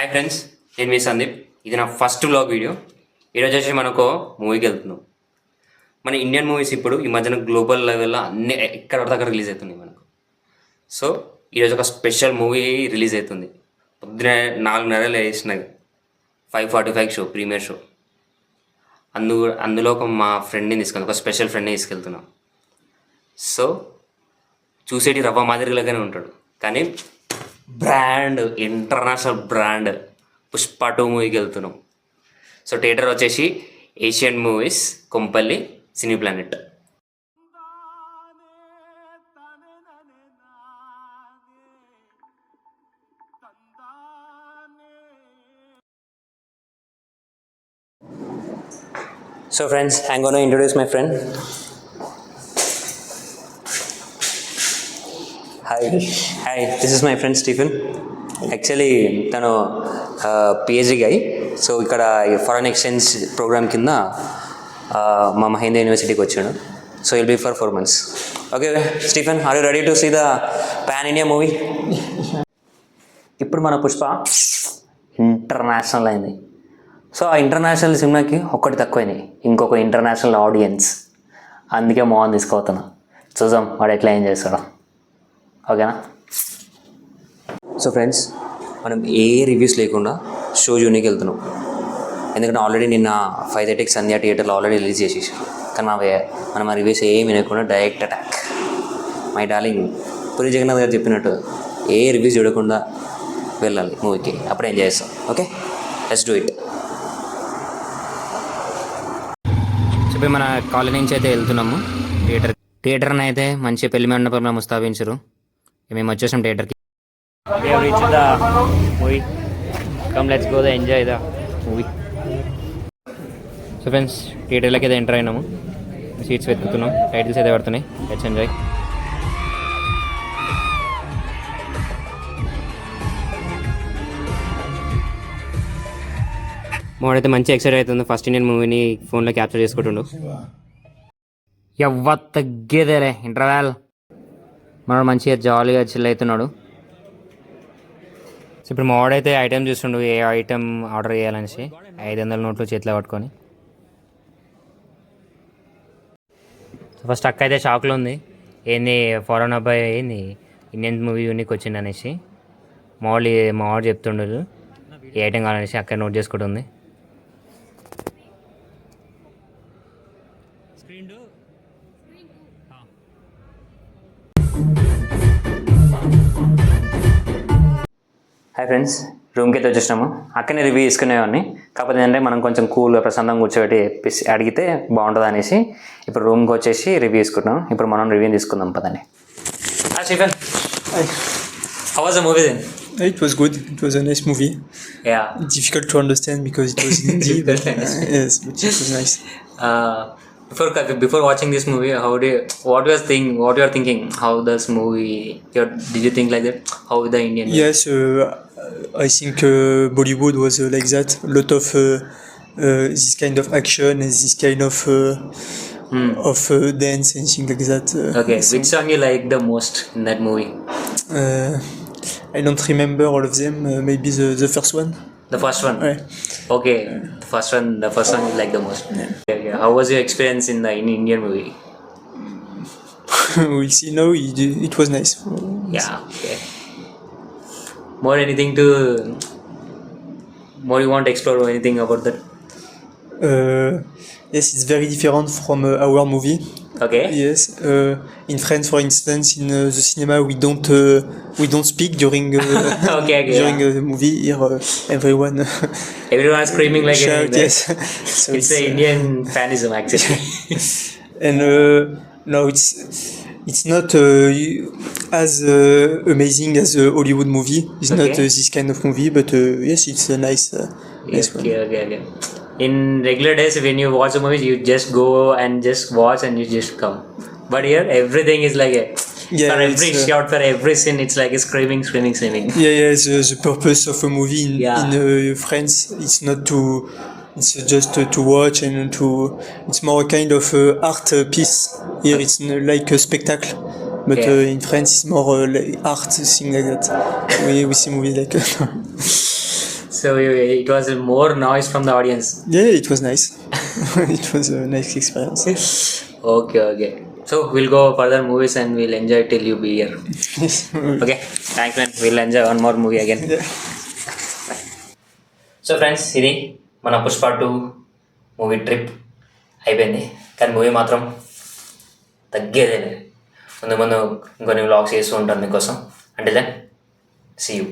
Hi friends నేను మీ సందీప్. ఇది నా ఫస్ట్ వ్లాగ్ వీడియో ఈరోజు వచ్చి మనకు మూవీకి వెళ్తున్నాం. మన ఇండియన్ మూవీస్ ఇప్పుడు ఈ మధ్యన గ్లోబల్ లెవెల్లో అన్ని ఎక్కడ పడితే అక్కడ రిలీజ్ అవుతున్నాయి మనకు. సో ఈరోజు ఒక స్పెషల్ మూవీ రిలీజ్ అవుతుంది. పొద్దున నాలుగున్నరలు వేసినాయి five forty five show premiere show అందు అందులో ఒక మా ఫ్రెండ్ని తీసుకెళ్తాం ఒక స్పెషల్ ఫ్రెండ్ని తీసుకెళ్తున్నాం. సో చూసేటి రవ్వ మాదిరిలాగానే ఉంటాడు. కానీ brand international brand Pushpa two మూవీకి వెళ్తున్నాం. సో థియేటర్ వచ్చేసి Asian movies Kompally cine planet so friends I'm gonna introduce my friend hi hi this is my friend Stephen actually తను పిహెచ్డీ గై సో ఇక్కడ foreign exchange programme కింద మా మహేంద్ర యూనివర్సిటీకి వచ్చాడు. So will be for four months okay Stephen are you ready to see the pan India movie ఇప్పుడు మన Pushpa international అయింది. So ఆ ఇంటర్నేషనల్ సినిమాకి ఒక్కటి తక్కువైంది ఇంకొక ఇంటర్నేషనల్ ఆడియన్స్ అందుకే మోహన్ తీసుకోతున్నా చూద్దాం వాడు ఎట్లా ఏం చేస్తాడో. ఓకేనా? సో ఫ్రెండ్స్ మనం ఏ రివ్యూస్ లేకుండా షో జూనికి వెళ్తున్నాం. ఎందుకంటే ఆల్రెడీ నిన్న ఫైవ్ థర్టీకి సంధ్యా థియేటర్లో ఆల్రెడీ రిలీజ్ చేసేసారు. కానీ మా వే- మనం ఆ రివ్యూస్ ఏమి వినకుండా direct attack my darling Puri Jagannadh garu చెప్పినట్టు ఏ రివ్యూస్ చూడకుండా వెళ్ళాలి మూవీకి. అప్పుడు ఎంజాయ్ చేస్తాం. ఓకే? లెట్స్ డూ ఇట్ చెప్పి మన కాలనీ నుంచి అయితే వెళ్తున్నాము. థియేటర్ థియేటర్ని అయితే మంచి పెళ్ళి మండపంలో ముస్తాబించరు. మేము వచ్చేసాం థియేటర్కి movie? Come let's go the enjoy the movie. So friends థియేటర్లోకి అయితే ఎంటర్ అయినాము. సీట్స్ వెతుకుతున్నాం. టైటిల్స్ అయితే పడుతున్నాయి. లెట్స్ ఎంజాయ్ మోడైతే మంచి ఎక్సైట్ అవుతుంది. ఫస్ట్ ఇండియన్ మూవీని ఫోన్లో క్యాప్చర్ చేసుకుంటుండు. ఎవ్వ తగ్గేదేలే ఇంటర్వాల్ మనడు మంచిగా జాలీగా చిల్ అవుతున్నాడు. సో ఇప్పుడు మా వాడైతే ఐటెం చూస్తుండు ఏ ఐటెం ఆర్డర్ చేయాలనేసి. ఐదు వందల నోట్లు చేతిలో పట్టుకొని. సో ఫస్ట్ అక్క అయితే షాక్లో ఉంది. ఏంది ఫారెన్ అబ్బాయి ఏంది? ఇండియన్ మూవీ యూనిక్ వచ్చింది అనేసి. మా వాళ్ళు మా వాడు చెప్తుండదు ఏ ఐటెం కావాలనేసి అక్కడ నోట్ చేసుకుంటుంది. హాయ్ ఫ్రెండ్స్ రూమ్కి అయితే వచ్చేసినాము అక్కడనే రివ్యూ తీసుకునేవాడిని కాకపోతే ఏంటంటే మనం కొంచెం కూల్గా ప్రశాంతంగా కూర్చోబెట్టి అడిగితే బాగుంటుంది అనేసి ఇప్పుడు రూమ్కి వచ్చేసి రివ్యూ తీసుకుంటున్నాం ఇప్పుడు మనం రివ్యూ తీసుకుందాం పదండి Stephen how was the movie It was good. It was a nice movie. Yeah Difficult to understand because it was in Hindi. but, uh, yes, but it was nice. before before watching this movie how do you, what was think what you are thinking? How this movie did you think like that? How the indian yes uh, i think uh, bollywood was uh, like that. A lot of uh, uh, this kind of action and this kind of uh, hmm. of dance and things like that okay which song you like the most in that movie? I don't remember all of them. Maybe the, the first one. The first one. Okay, the first one. The first one you like the most. Okay, okay. How was your experience in the in Indian movie? we'll see now. It, it was nice. Yeah. Okay. More anything to more you want to explore or anything about that? Uh, yes, it's very different from uh, our movie. Okay. Yes, uh, in France, for instance, in uh, the cinema, we don't uh, we don't speak during uh, Okay, okay, during yeah. uh, the movie. Here, uh, everyone Everyone is screaming like shout. anything, Yes, so It's the Indian fanism actually. and uh, no, it's it's not uh, as uh, amazing as a Hollywood movie. It's not Okay. uh, this kind of movie, but uh, yes, it's a nice uh, nice one. okay, okay, okay. In regular days, when you watch a movie, you just go and just watch and you just come. But here, everything is like a Yeah, for every uh, shot, for every scene, it's like a screaming, screaming, screaming. Yeah, yeah. The, the purpose of a movie in, Yeah. in uh, France, it's not to, it's just uh, to watch and to, it's more a kind of uh, art uh, piece. Here, it's like a spectacle, but Yeah. uh, in France, it's more uh, like art thing like that. we we see movies like. So it was more noise from the audience. Yeah, it was nice. it was a nice experience. Okay, okay. So we'll go further movies and we'll enjoy till you be here. Okay, thanks man. We'll enjoy one more movie again. Yeah. So friends ఇది మన Pushpa two movie trip అయిపోయింది కానీ movie మాత్రం తగ్గేదే లేదు ముందు ముందు ఇంకొన్ని వ్లాగ్స్ చేస్తూ ఉంటాను మీకోసం అంటే దెన్ సీ యూ